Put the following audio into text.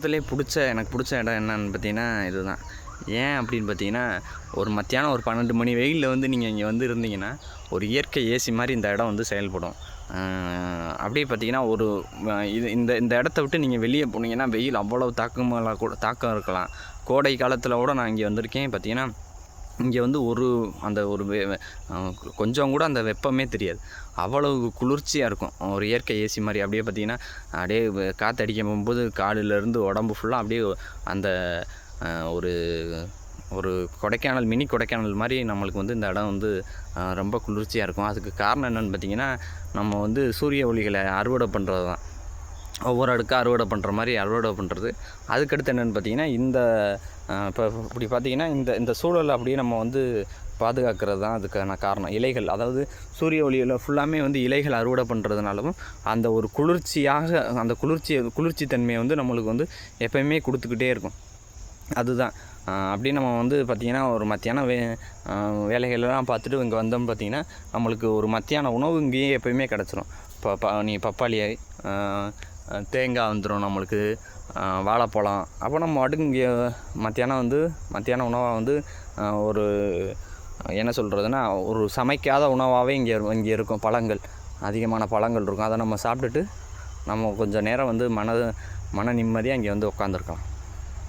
இதுலேயே பிடிச்ச எனக்கு பிடிச்ச இடம் என்னன்னு பார்த்தீங்கன்னா இதுதான். ஏன் அப்படின்னு பார்த்தீங்கன்னா ஒரு மத்தியானம் ஒரு பன்னெண்டு மணி வெயிலில் வந்து நீங்கள் இங்கே வந்து இருந்தீங்கன்னா ஒரு இயற்கை ஏசி மாதிரி இந்த இடம் வந்து செயல்படும். அப்படியே பார்த்தீங்கன்னா ஒரு இது இந்த இந்த இடத்த விட்டு நீங்கள் வெளியே போனீங்கன்னா வெயில் அவ்வளோ தாக்கமாக கூட தாக்கம் இருக்கலாம். கோடை காலத்தில் கூட நான் இங்கே வந்திருக்கேன் பார்த்தீங்கன்னா இங்கே வந்து ஒரு அந்த ஒரு வெ- வெ- கொஞ்சம் கூட அந்த வெப்பமே தெரியாது. அவ்வளவு குளிர்ச்சியாக இருக்கும். ஒரு இயற்கை ஏசி மாதிரி அப்படியே பார்த்தீங்கன்னா அப்படியே காற்று அடிக்க போகும்போது காலிலேருந்து உடம்பு ஃபுல்லாக அப்படியே அந்த ஒரு ஒரு கொடைக்கானல் மினி கொடைக்கானல் மாதிரி நம்மளுக்கு வந்து இந்த இடம் வந்து ரொம்ப குளிர்ச்சியாக இருக்கும். அதுக்கு காரணம் என்னென்னு பார்த்தீங்கன்னா நம்ம வந்து சூரிய ஒளிகளை அறுவடை பண்ணுறது தான் ஒவ்வொரு அடுக்காக அறுவடை பண்ணுற மாதிரி அறுவடை பண்ணுறது அதுக்கடுத்து என்னென்னு பார்த்தீங்கன்னா இந்த இப்போ இப்படி பார்த்தீங்கன்னா இந்த இந்த சூழலை அப்படியே நம்ம வந்து பாதுகாக்கிறது தான் அதுக்கான காரணம். இலைகள் அதாவது சூரிய ஒளியில் ஃபுல்லாமே வந்து இலைகள் அறுவடை பண்ணுறதுனாலும் அந்த ஒரு குளிர்ச்சியாக அந்த குளிர்ச்சி குளிர்ச்சி தன்மையை வந்து நம்மளுக்கு வந்து எப்பயுமே கொடுத்துக்கிட்டே இருக்கும். அதுதான். அப்படியே நம்ம வந்து பார்த்திங்கன்னா ஒரு மத்தியானம் வே வேலைகள்லாம் வேலைகளெல்லாம் பார்த்துட்டு இங்கே வந்தோம் பார்த்திங்கன்னா நம்மளுக்கு ஒரு மத்தியான உணவு இங்கேயே எப்பயுமே கிடச்சிரும். இப்போ ப நீ பப்பாளி தேங்காய் வந்துடும் நம்மளுக்கு. வாழைப்பழம். அப்போ நம்ம பாட்டுக்கு இங்கே மத்தியானம் வந்து மத்தியான உணவாக வந்து ஒரு என்ன சொல்கிறதுனா ஒரு சமைக்காத உணவாகவே இங்கே இங்கே இருக்கும் பழங்கள். அதிகமான பழங்கள் இருக்கும். அதை நம்ம சாப்பிட்டுட்டு நம்ம கொஞ்சம் நேரம் வந்து மன மன நிம்மதியாக இங்கே வந்து உட்காந்துருக்கலாம்